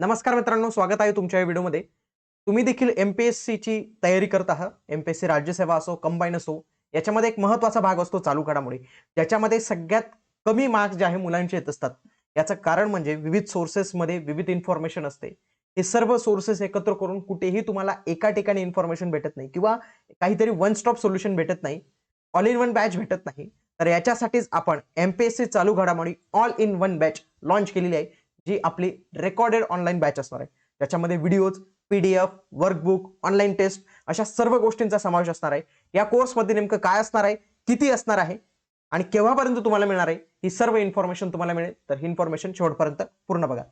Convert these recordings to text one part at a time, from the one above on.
नमस्कार मित्रांनो स्वागत आहे तुमच्या या व्हिडिओमध्ये. तुम्ही देखील एमपीएससी ची तयारी करत आहात. एमपीएससी राज्यसेवा असो कंबाईन असो याच्यामध्ये एक महत्त्वाचा भाग असतो चालू घडामोडी. ज्याच्यामध्ये सगळ्यात कमी मार्क्स जे आहे मुलांचे येत असतात. याचं कारण म्हणजे विविध सोर्सेसमध्ये विविध इन्फॉर्मेशन असते. हे सर्व सोर्सेस एकत्र करून कुठेही तुम्हाला एका ठिकाणी इन्फॉर्मेशन भेटत नाही किंवा काहीतरी वन स्टॉप सोल्युशन भेटत नाही. ऑल इन वन बॅच भेटत नाही. तर याच्यासाठीच आपण एमपीएससी चालू घडामोडी all in one batch launch केलेली आहे. जी आपली रेकॉर्डेड ऑनलाईन बॅच असणार आहे. त्याच्यामध्ये videos PDF workbook online test अशा सर्व गोष्टींचा समावेश असणार आहे. या कोर्समध्ये नेमकं काय असणार आहे? किती असणार आहे? आणि केव्हापर्यंत तुम्हाला मिळणार आहे? ही सर्व इन्फॉर्मेशन तुम्हाला मिळेल. तर ही इन्फॉर्मेशन शेवटपर्यंत पूर्ण बघा.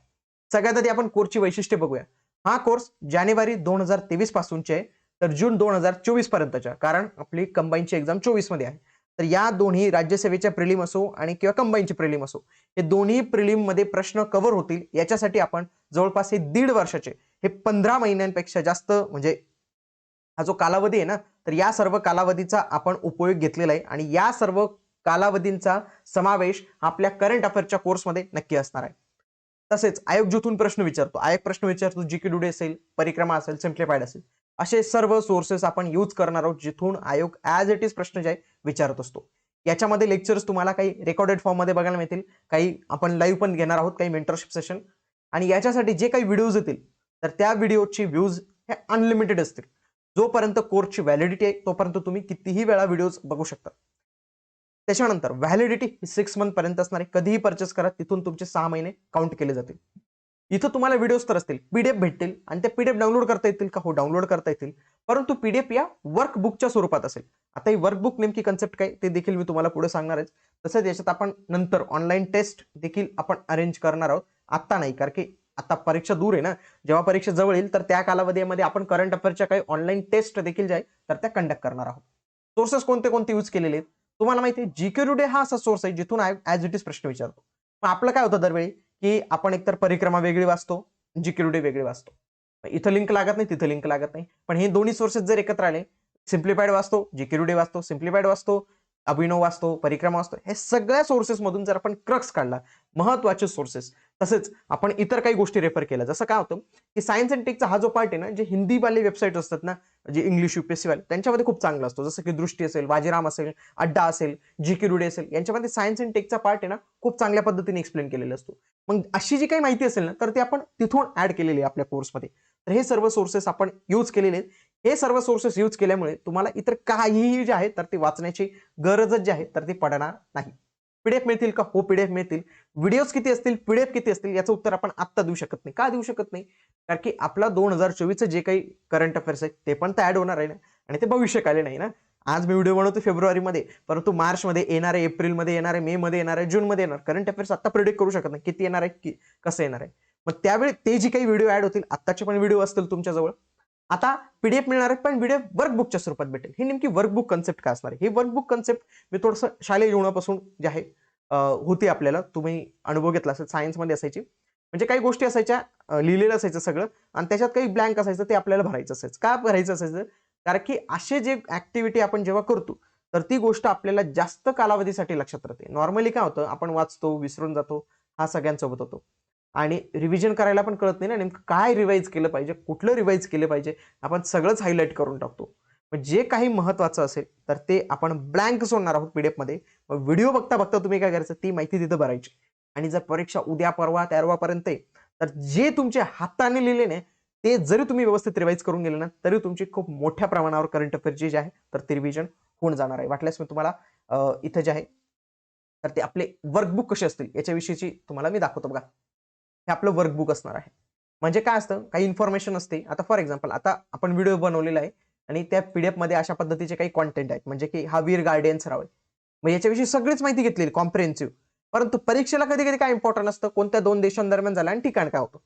सगळ्यात आधी आपण कोर्सची वैशिष्ट्ये बघूया. हा कोर्स जानेवारी दोन हजार तेवीस पासूनचे आहे. तर जून दोन हजार चोवीस पर्यंतच्या. कारण आपली कंबाईनची एक्झाम चोवीसमध्ये आहे. तर या दोन्ही राज्यसेवेच्या प्रिलिम असो आणि किंवा कंबाईनची प्रिलिम असो हे दोन्ही प्रिलिममध्ये प्रश्न कव्हर होतील. याच्यासाठी आपण जवळपास हे दीड वर्षाचे हे पंधरा महिन्यांपेक्षा जास्त म्हणजे हा जो कालावधी आहे ना तर या सर्व कालावधीचा आपण उपयोग घेतलेला आहे आणि या सर्व कालावधींचा समावेश आपल्या करंट अफेअरच्या कोर्समध्ये नक्की असणार आहे. तसेच आयोग जिथून प्रश्न विचारतो आयोग प्रश्न विचारतो जी की डुडे असेल परिक्रमा असेल सिम्प्लिफाईड असेल असे सर्व सोर्सेस आपण यूज करणार आहोत जिथून आयोग ॲज इट इज प्रश्न जे आहे विचारत असतो. याच्यामध्ये लेक्चर्स तुम्हाला काही रेकॉर्डेड फॉर्ममध्ये बघायला मिळतील. काही आपण लाईव्ह पण घेणार आहोत काही मेंटरशिप सेशन आणि याच्यासाठी जे काही व्हिडिओज येतील तर त्या व्हिडिओची व्ह्यूज हे अनलिमिटेड असतील. जोपर्यंत कोर्सची व्हॅलिडिटी आहे तोपर्यंत तुम्ही कितीही वेळा व्हिडिओज बघू शकता. त्याच्यानंतर व्हॅलिडिटी ही सिक्स मंथ पर्यंत असणार आहे. कधीही परचेस करा तिथून तुमचे सहा महिने काउंट केले जातील. इथं तुम्हाला व्हिडिओज तर असतील. पीडीएफ भेटतील आणि ते पीडीएफ डाउनलोड करता येतील का? हो डाउनलोड करता येतील. परंतु पीडीएफ या वर्कबुकच्या स्वरूपात असेल. आता ही वर्कबुक नेमकी कन्सेप्ट काय? ते देखील मी तुम्हाला पुढे सांगणार आहे. तसंच याच्यात आपण नंतर ऑनलाईन टेस्ट देखील आपण अरेंज करणार आहोत. आत्ता नाही कारण की आता परीक्षा दूर आहे ना. जेव्हा परीक्षा जवळ येईल तर त्या कालावधीमध्ये आपण करंट अफेअरच्या काही ऑनलाईन टेस्ट देखील जे आहे तर त्या कंडक्ट करणार आहोत. सोर्सेस कोणते कोणते यूज केलेले आहेत? तुम्हाला माहिती आहे जीके डे हा असा सोर्स आहे जिथून ऍज इट इज प्रश्न विचारतो. मग आपलं काय होतं दरवेळी? की आपण एकतर परिक्रमा वेगळी वाचतो जीके वेगळी वाचतो. इथं लिंक लागत नाही तिथं लिंक लागत नाही. पण हे दोन्ही सोर्सेस जर एकत्र आले सिम्प्लिफाईड वाचतो जीके वाचतो सिम्प्लिफाईड वाचतो अभिनव वाचतो परिक्रमा वाचतो हे सगळ्या सोर्सेसमधून जर आपण क्रक्स काढला महत्त्वाचे सोर्सेस तसेच आपण इतर काही गोष्टी रेफर केल्या. जसं काय होतं की सायन्स अँड टेकचा हा जो पार्ट आहे ना जे हिंदीवाले वेबसाईट असतात ना जे इंग्लिश युपीएससी वाले त्यांच्यामध्ये खूप चांगला असतो. जसं की दृष्टी असेल वाजीराम असेल अड्डा असेल जी के रुडे असेल यांच्यामध्ये सायन्स अँड टेकचा पार्ट आहे ना खूप चांगल्या पद्धतीने एक्सप्लेन केलेला असतो. मग अशी जी काही माहिती असेल ना तर ती आपण तिथून ऍड केलेली आहे आपल्या कोर्समध्ये तर हे सर्व सोर्सेस आपण यूज केलेले आहेत. हे सर्व सोर्सेस यूज केल्यामुळे तुम्हाला इतर काहीही जे आहे तर ते वाचण्याची गरजच जी आहे तर ती पडणार नाही. पीडीएफ मिळतील का? हो पीडीएफ मिळतील. व्हिडिओज किती असतील? पीडीएफ किती असतील? याचं उत्तर आपण आत्ता देऊ शकत नाही. का देऊ शकत नाही? कारण की आपला दोन हजार चोवीसचं जे काही करंट अफेअर्स आहे ते पण तर ऍड होणार आहे ना? आणि ते भविष्यकाले नाही ना? आज मी व्हिडिओ बनवतो फेब्रुवारीमध्ये. परंतु मार्चमध्ये येणार आहे एप्रिलमध्ये येणार आहे मे मध्ये येणार आहे जूनमध्ये येणार. करंट अफेअर्स आता प्रिडिक्ट करू शकत नाही. किती येणार आहे? की कसं येणार आहे? मग त्यावेळी ते जी काही व्हिडिओ ऍड होतील आत्ताचे पण व्हिडिओ असतील तुमच्याजवळ. आता पीडीएफ मिळणार आहे पण पीडीएफ वर्कबुकच्या स्वरूपात भेटेल. ही नेमकी वर्कबुक कन्सेप्ट काय असणार आहे? हे वर्कबुक कन्सेप्ट मी थोडंसं शालेय जीवनापासून जे आहे होती आपल्याला. तुम्ही अनुभव घेतला असेल सायन्समध्ये असायची. म्हणजे काही गोष्टी असायच्या लिहिलेलं असायचं सगळं आणि त्याच्यात काही ब्लँक असायचं ते आपल्याला भरायचं असायचं. का भरायचं असायचं? कारण की असे जे ऍक्टिव्हिटी आपण जेव्हा करतो तर ती गोष्ट आपल्याला जास्त कालावधीसाठी लक्षात राहते. नॉर्मली काय होतं आपण वाचतो विसरून जातो हा सगळ्यांसोबत होतो. आणि रिव्हिजन करायला पण कळत नाही ना नेमकं काय रिवाईज केलं पाहिजे कुठलं रिवाईज केलं पाहिजे आपण सगळंच हायलाईट करून टाकतो. मग जे काही महत्वाचं असेल तर ते आपण ब्लँक सोडणार आहोत पीडीएफमध्ये. मग व्हिडिओ बघता बघता तुम्ही काय करायचं ती माहिती तिथं भरायची. आणि जर परीक्षा उद्या परवा तेरवापर्यंत आहे तर जे तुमचे हाताने लिहिले ना ते जरी तुम्ही व्यवस्थित रिवाईज करून गेले ना तरी तुमची खूप मोठ्या प्रमाणावर करंट अफेअर जे आहे तर ते रिव्हिजन होऊन जाणार आहे. वाटल्यास मी तुम्हाला इथं जे आहे तर ते आपले वर्कबुक कसे असतील याच्याविषयीची तुम्हाला मी दाखवतो बघा. हे आपलं वर्कबुक असणार आहे. म्हणजे काय असतं? काही इन्फॉर्मेशन असते. आता फॉर एक्झाम्पल आता आपण व्हिडिओ बनवलेला आहे आणि त्या पीडीएफमध्ये अशा पद्धतीचे काही कॉन्टेंट आहेत. म्हणजे की हा वीर गार्डियन्स राव मग याच्याविषयी सगळीच माहिती घेतलेली कॉम्प्रिहेन्सिव्ह परंतु परीक्षेला कधी कधी काय इम्पॉर्टंट असतं? कोणत्या दोन देशांदरम्यान झालं आणि ठिकाण काय होतं?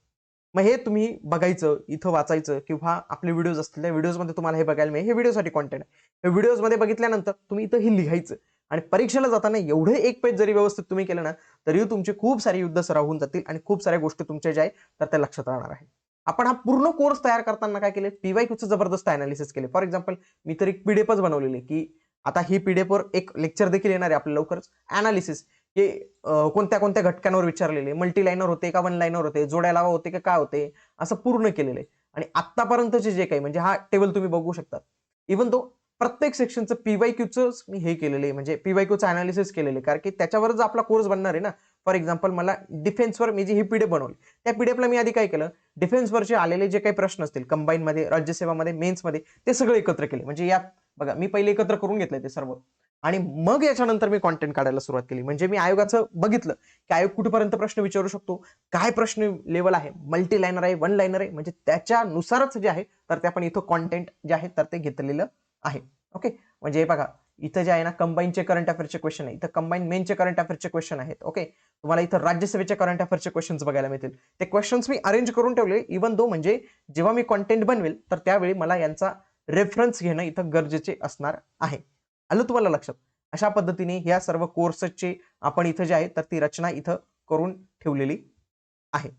मग हे तुम्ही बघायचं इथं वाचायचं किंवा आपले व्हिडिओज असतील त्या व्हिडिओजमध्ये तुम्हाला हे बघायला मिळेल. हे व्हिडिओसाठी कॉन्टेंट आहे. हे व्हिडिओजमध्ये बघितल्यानंतर तुम्ही इथं हे लिहायचं. आणि परीक्षेला जाताना एवढे एक पेज जरी व्यवस्थित तुम्ही केलं ना तरी तुमचे खूप सारे युद्ध सराव होऊन जातील आणि खूप साऱ्या गोष्टी तुमच्या ज्या आहे तर त्या लक्षात राहणार आहे. आपण हा पूर्ण कोर्स तयार करताना काय केले? पीवाय क्यूचं जबरदस्त अनालिसिस केले. फॉर एक्झाम्पल मी तर एक पीडीएफच बनवलेली की आता ही पीडीएफवर एक लेक्चर देखील येणार आहे आपल्या लवकरच. अनालिसिस हे कोणत्या कोणत्या घटकांवर विचारलेले? मल्टी लाईनर होते का वन लाईनर होते? जोड्या लावा होते का? काय होते? असं पूर्ण केलेलं आहे. आणि आत्तापर्यंतचे जे काही म्हणजे हा टेबल तुम्ही बघू शकता. इवन तो प्रत्येक सेक्शनचं पीवाय क्यूचं मी हे केलेलं आहे. म्हणजे पीवाय क्यूचं अनालिसिस केलेलं आहे. कारण की त्याच्यावरच आपला कोर्स बनणार आहे ना फॉर एक्झाम्पल मला डिफेन्सवर मी जी ही पीडीएफ बनवली त्या पीडीएफला मी आधी काय केलं? डिफेन्सवरचे आलेले जे काही प्रश्न असतील कंबाईनमध्ये राज्यसेवामध्ये मेन्समध्ये ते सगळे एकत्र केले. म्हणजे यात बघा मी पहिले एकत्र करून घेतले ते सर्व. आणि मग याच्यानंतर मी कॉन्टेंट काढायला सुरुवात केली. म्हणजे मी आयोगाचं बघितलं की आयोग कुठपर्यंत प्रश्न विचारू शकतो काय प्रश्न लेवल आहे मल्टी लाईनर आहे वन लाईनर आहे म्हणजे त्याच्यानुसारच जे आहे तर ते आपण इथं कॉन्टेंट जे आहे तर ते घेतलेलं आहे. ओके म्हणजे बघा इथं जे आहे ना कंबाईनचे करंट अफेअरचे क्वेश्चन आहे. इथं कंबाईन मेनचे करंट अफेअरचे क्वेश्चन आहेत. ओके तुम्हाला इथं राज्यसभेचे करंट अफेअरचे क्वेश्चन्स बघायला मिळतील. ते क्वेश्चन्स मी अरेंज करून ठेवले इवन दो म्हणजे जेव्हा मी कॉन्टेंट बनवेल तर त्यावेळी मला यांचा रेफरन्स घेणं इथं गरजेचे असणार आहे. आलं तुम्हाला लक्षात? अशा पद्धतीने ह्या सर्व कोर्सची आपण इथं जे आहे तर ती रचना इथं करून ठेवलेली आहे.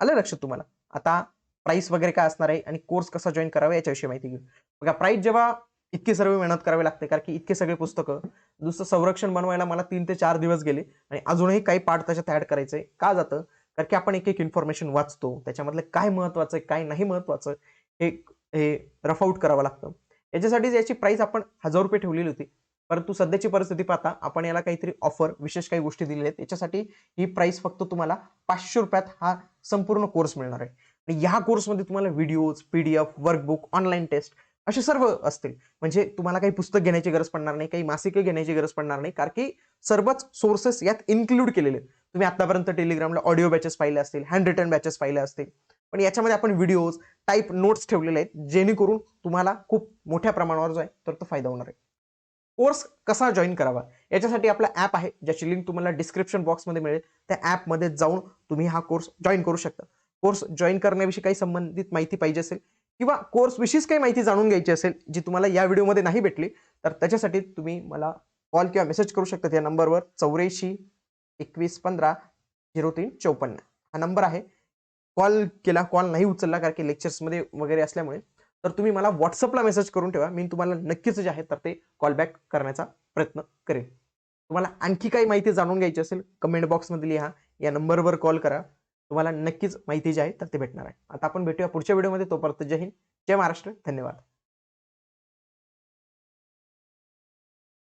आलं लक्षात तुम्हाला? आता प्राईस वगैरे काय असणार आहे आणि कोर्स कसा जॉईन करावा याच्याविषयी माहिती घेऊ. बघा प्राइस जेव्हा इतकी सर्व मेहनत करावी लागते कारण की इतके सगळे पुस्तकं दुसरं संरक्षण बनवायला मला तीन ते चार दिवस गेले आणि अजूनही काही पार्ट त्याच्यात ऍड करायचंय. का जातं? कारण की आपण एक एक इन्फॉर्मेशन वाचतो. त्याच्यामधलं काय महत्वाचं आहे काय नाही महत्वाचं हे हे रफ आउट करावं लागतं. याच्यासाठी याची प्राइस आपण हजार रुपये ठेवलेली होती. परंतु सध्याची परिस्थिती पाहता आपण याला काहीतरी ऑफर विशेष काही गोष्टी दिलेल्या आहेत. याच्यासाठी ही प्राइस फक्त तुम्हाला पाचशे रुपयात हा संपूर्ण कोर्स मिळणार आहे. आणि या कोर्समध्ये तुम्हाला videos PDF workbook online test असे सर्व असतील. म्हणजे तुम्हाला काही पुस्तक घेण्याची गरज पडणार नाही काही मासिके घेण्याची गरज पडणार नाही कारण की सर्वच सोर्सेस यात इन्क्लूड केलेले आहेत. तुम्ही आतापर्यंत टेलिग्रामला ऑडिओ बॅचेस पाहिले असतील हँड रिटर्न बॅचेस पाहिले असतील. पण याच्यामध्ये आपण व्हिडिओज टाईप नोट्स ठेवलेले आहेत जेणेकरून तुम्हाला खूप मोठ्या प्रमाणावर जो आहे तर तो फायदा होणार आहे. कोर्स कसा जॉईन करावा? याच्यासाठी आपला ॲप आहे ज्याची लिंक तुम्हाला डिस्क्रिप्शन बॉक्समध्ये मिळेल. त्या ॲपमध्ये जाऊन तुम्ही हा कोर्स जॉईन करू शकता. कोर्स जॉईन करण्याविषयी काही संबंधित माहिती पाहिजे असेल किंवा कोर्सविषयीच काही माहिती जाणून घ्यायची असेल जी तुम्हाला या व्हिडिओमध्ये नाही भेटली तर त्याच्यासाठी तुम्ही मला कॉल किंवा मेसेज करू शकता या नंबरवर चौऱ्याऐंशी एकवीस पंधरा झिरो तीन चौपन्न. हा नंबर आहे. कॉल केला कॉल नाही उचलला कारण की लेक्चर्समध्ये वगैरे असल्यामुळे. तर तुम्ही मला व्हॉट्सअपला मेसेज करून ठेवा. मी तुम्हाला नक्कीच जे आहे तर ते कॉल बॅक करण्याचा प्रयत्न करेन. तुम्हाला आणखी काही माहिती जाणून घ्यायची असेल कमेंट बॉक्समध्ये लिहा. या नंबरवर कॉल करा. तुम्हाला नक्कीच माहिती जी आहे तर ते भेटणार आहे. आता आपण भेटूया पुढच्या व्हिडिओमध्ये. तोपर्यंत जय हिंद जय महाराष्ट्र. धन्यवाद.